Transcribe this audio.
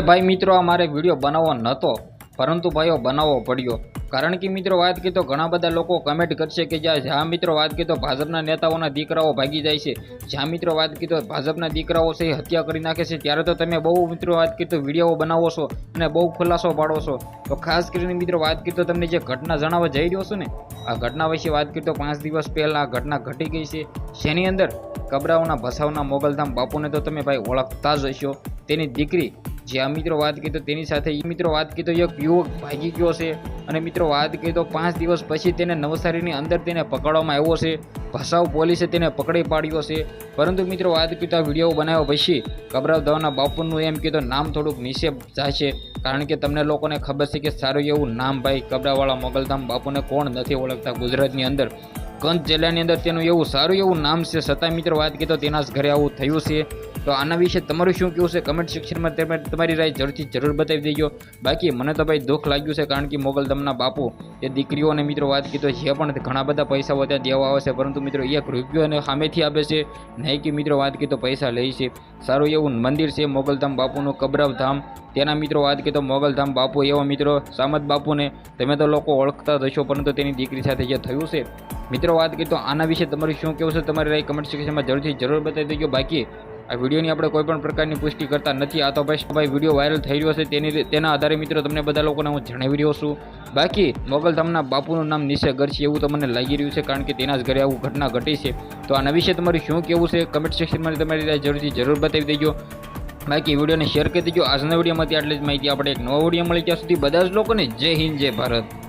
ભાઈ મિત્રો, આ મારે વીડિયો બનાવવો નહોતો પરંતુ ભાઈઓ, બનાવવો પડ્યો. કારણ કે મિત્રો, વાત કરીએ તો ઘણા બધા લોકો કમેન્ટ કરશે કે જ્યાં જ્યાં મિત્રો, વાત કરીએ તો ભાજપના નેતાઓના દીકરાઓ ભાગી જાય છે. જ્યાં મિત્રો, વાત કરીએ તો ભાજપના દીકરાઓ છે હત્યા કરી નાખે છે. ત્યારે તો તમે બહુ, મિત્રો, વાત કરીએ તો વીડિયો બનાવો છો અને બહુ ખુલાસો પાડો છો. તો ખાસ કરીને, મિત્રો, વાત કરીએ તો તમને જે ઘટના જણાવવા જઈ રહ્યો છો ને, આ ઘટના વિશે વાત કરી તો પાંચ દિવસ પહેલાં આ ઘટના ઘટી ગઈ છે. જેની અંદર કબરાઓના ભસાવના મોગલધામ બાપુને તો તમે ભાઈ ઓળખતા જ હશો. તેની દીકરી જે આ મિત્રો વાત કરી તેની સાથે મિત્રો વાત કરી એક યુવક ભાગી ગયો છે અને મિત્રો વાત કરી પાંચ દિવસ પછી તેને નવસારીની અંદર તેને પકડવામાં આવ્યો છે. ભસાવ પોલીસે તેને પકડી પાડ્યો છે. પરંતુ મિત્રો વાત કરી આ વીડિયો બનાવ્યા પછી કબરાવ દવાના બાપુનું એમ કીધું નામ થોડુંક નીચે જશે કારણ કે તમને લોકોને ખબર છે કે સારું એવું નામ ભાઈ કબરાવાળા મોગલધામ બાપુને કોણ નથી ઓળખતા ગુજરાતની અંદર. કંચ જિલ્લાની અંદર તેનું એવું સારું એવું નામ છે. છતાં મિત્રો વાત કરીએ તેના જ ઘરે આવું થયું છે. તો આના વિશે તમારું શું કહેવું છે? કમેન્ટ સેક્શનમાં તમે તમારી રાય જરૂરથી જરૂર બતાવી દેજો. બાકી મને તો ભાઈ દુઃખ લાગ્યું છે કારણ કે મોગલધામના બાપુ એ દીકરીઓ અને મિત્રો વાત કીધો જે પણ ઘણા બધા પૈસાઓ ત્યાં દેવા આવે છે. પરંતુ મિત્રો એક રૂપિયો સામેથી આપે છે. નહીં કે મિત્રો વાત કીધો પૈસા લે છે. સારું એવું મંદિર છે મોગલધામ બાપુનું કબરાવ ધામ. તેના મિત્રો વાત કીધો મોગલધામ બાપુ એવા મિત્રો, સામત બાપુને તમે તો લોકો ઓળખતા જ હશો, પરંતુ તેની દીકરી સાથે જે થયું છે. મિત્રો વાત તો આના વિશે તમારું શું કહેવું છે? તમારી રાય કમેન્ટ સેક્શનમાં જરૂરથી જરૂર બતાવી દેજો. બાકી આ વિડીયોની આપણે કોઈ પણ પ્રકારની પુષ્ટિ કરતા નથી. આ તો ભાઈ ભાઈ વીડિયો વાયરલ થઈ રહ્યો છે. તેની તેના આધારે મિત્રો તમને બધા લોકોને હું જણાવી રહ્યો છું. બાકી મોગલધામના બાપુનું નામ નિશે ઘર છે એવું તો મને લાગી રહ્યું છે કારણ કે તેના જ ઘરે આવું ઘટના ઘટી છે. તો આના વિશે તમારું શું કહેવું છે? કમેન્ટ સેક્શનમાં તમારી જરૂરથી જરૂર બતાવી દેજો. બાકી વિડીયોને શેર કરી દેજો. આજના વિડીયોમાંથી આટલી જ માહિતી. આપણે એક નવા વીડિયો મળી ત્યાં સુધી. બધા જ લોકોને જય હિન્દ, જય ભારત.